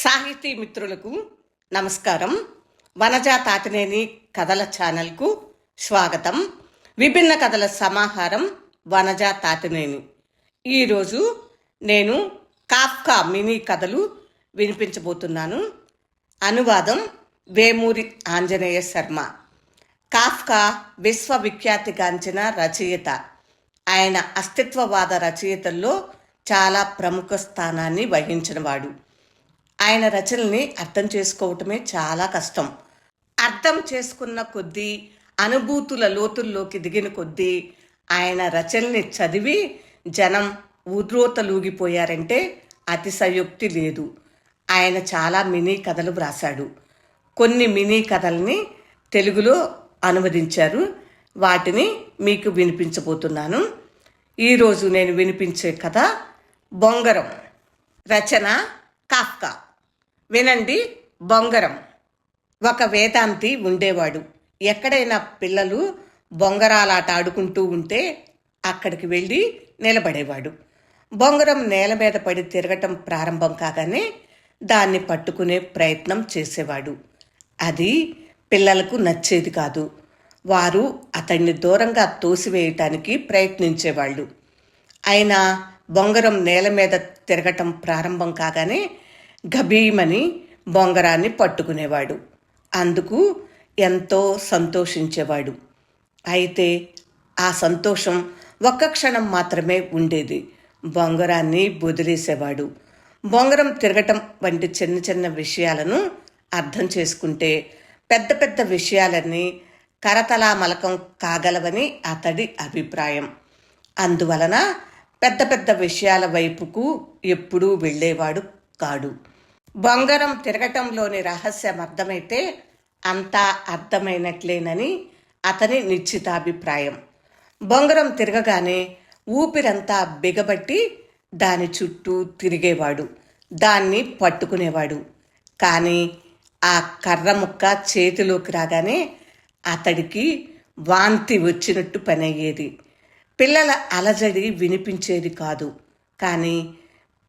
సాహితీ మిత్రులకు నమస్కారం. వనజా తాతినేని కథల ఛానల్కు స్వాగతం. విభిన్న కథల సమాహారం వనజా తాతినేని. ఈరోజు నేను కాఫ్కా మినీ కథలు వినిపించబోతున్నాను. అనువాదం వేమూరి ఆంజనేయ శర్మ. కాఫ్కా విశ్వవిఖ్యాతిగాంచిన రచయిత. ఆయన అస్తిత్వవాద రచయితల్లో చాలా ప్రముఖ స్థానాన్ని వహించినవాడు. ఆయన రచనల్ని అర్థం చేసుకోవటమే చాలా కష్టం. అర్థం చేసుకున్న కొద్దీ అనుభూతుల లోతుల్లోకి దిగిన కొద్దీ ఆయన రచనల్ని చదివి జనం ఉద్రోతలూగిపోయారంటే అతిశయోక్తి లేదు. ఆయన చాలా మినీ కథలు వ్రాశాడు. కొన్ని మినీ కథల్ని తెలుగులో అనువదించారు. వాటిని మీకు వినిపించబోతున్నాను. ఈరోజు నేను వినిపించే కథ బొంగరం. రచన కాఫ్కా. వినండి బొంగరం. ఒక వేదాంతి ఉండేవాడు. ఎక్కడైనా పిల్లలు బొంగరాలాట ఆడుకుంటూ ఉంటే అక్కడికి వెళ్ళి నిలబడేవాడు. బొంగరం నేల మీద పడి తిరగటం ప్రారంభం కాగానే దాన్ని పట్టుకునే ప్రయత్నం చేసేవాడు. అది పిల్లలకు నచ్చేది కాదు. వారు అతన్ని దూరంగా తోసివేయటానికి ప్రయత్నించేవాళ్ళు. అయినా బొంగరం నేల మీద తిరగటం ప్రారంభం కాగానే గభీమని బొంగరాన్ని పట్టుకునేవాడు. అందుకు ఎంతో సంతోషించేవాడు. అయితే ఆ సంతోషం ఒక్క క్షణం మాత్రమే ఉండేది. బొంగరాన్ని బొదిలేసేవాడు. బొంగరం తిరగటం వంటి చిన్న చిన్న విషయాలను అర్థం చేసుకుంటే పెద్ద పెద్ద విషయాలన్నీ కరతలామలకం కాగలవని అతడి అభిప్రాయం. అందువలన పెద్ద పెద్ద విషయాల వైపుకు ఎప్పుడూ వెళ్ళేవాడు కాడు. బొంగరం తిరగటంలోని రహస్యం అర్థమైతే అంతా అర్థమైనట్లేనని అతని నిశ్చితాభిప్రాయం. బొంగరం తిరగగానే ఊపిరంతా బిగబట్టి దాని చుట్టూ తిరిగేవాడు. దాన్ని పట్టుకునేవాడు. కానీ ఆ కర్ర ముక్క చేతిలోకి రాగానే అతడికి వాంతి వచ్చినట్టు పని అయ్యేది పిల్లల అలజడి వినిపించేది కాదు. కానీ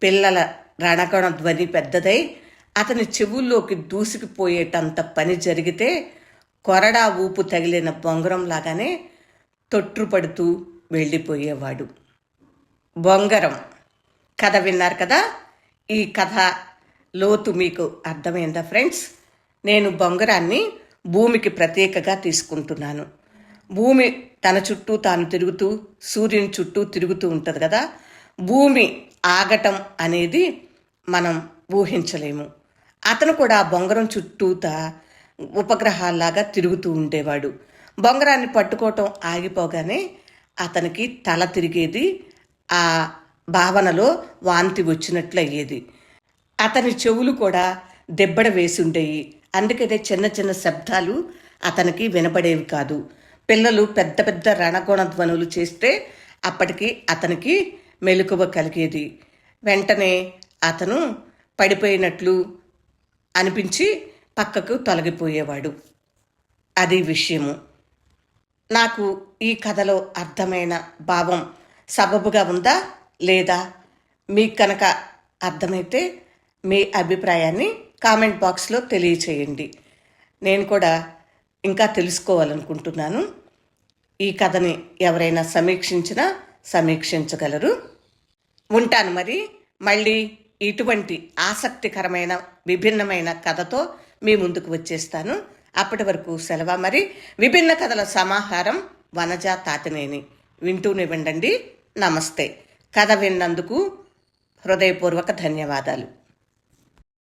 పిల్లల రణగణ ధ్వని పెద్దదై అతని చెవుల్లోకి దూసుకుపోయేటంత పని జరిగితే కొరడా ఊపు తగిలిన బొంగరం లాగానే తొట్టుపడుతూ వెళ్ళిపోయేవాడు. బొంగరం. కథ విన్నారు కదా? ఈ కథ లోతు మీకు అర్థమైందా ఫ్రెండ్స్? నేను బొంగరాన్ని భూమికి ప్రత్యేకగా తీసుకుంటున్నాను. భూమి తన చుట్టూ తాను తిరుగుతూ సూర్యుని చుట్టూ తిరుగుతూ ఉంటుంది కదా? భూమి ఆగటం అనేది మనం ఊహించలేము. అతను కూడా బొంగరం చుట్టూత ఉపగ్రహాల్లాగా తిరుగుతూ ఉండేవాడు. బొంగరాన్ని పట్టుకోవటం ఆగిపోగానే అతనికి తల తిరిగేది ఆ భావనలో వాంతి వచ్చినట్లు అయ్యేది అతని చెవులు కూడా దెబ్బడ వేసుండేవి అందుకనే చిన్న చిన్న శబ్దాలు అతనికి వినపడేవి కాదు. పిల్లలు పెద్ద పెద్ద రణగుణ ధ్వనులు చేస్తే అప్పటికి అతనికి మెలకువ కలిగేది. వెంటనే అతను పడిపోయినట్లు అనిపించి పక్కకు తొలగిపోయేవాడు. అది విషయము. నాకు ఈ కథలో అర్థమైన భావం సబబుగా ఉందా లేదా మీకు కనుక అర్థమైతే మీ అభిప్రాయాన్ని కామెంట్ బాక్స్లో తెలియచేయండి. నేను కూడా ఇంకా తెలుసుకోవాలనుకుంటున్నాను. ఈ కథని ఎవరైనా సమీక్షించినా సమీక్షించగలరు. ఉంటాను మరి. మళ్ళీ ఇటువంటి ఆసక్తికరమైన విభిన్నమైన కథతో మీ ముందుకు వచ్చేస్తాను. అప్పటి వరకు సెలవు మరి. విభిన్న కథల సమాహారం వనజ తాతినేని. వింటూనే వినండి. నమస్తే. కథ విన్నందుకు హృదయపూర్వక ధన్యవాదాలు.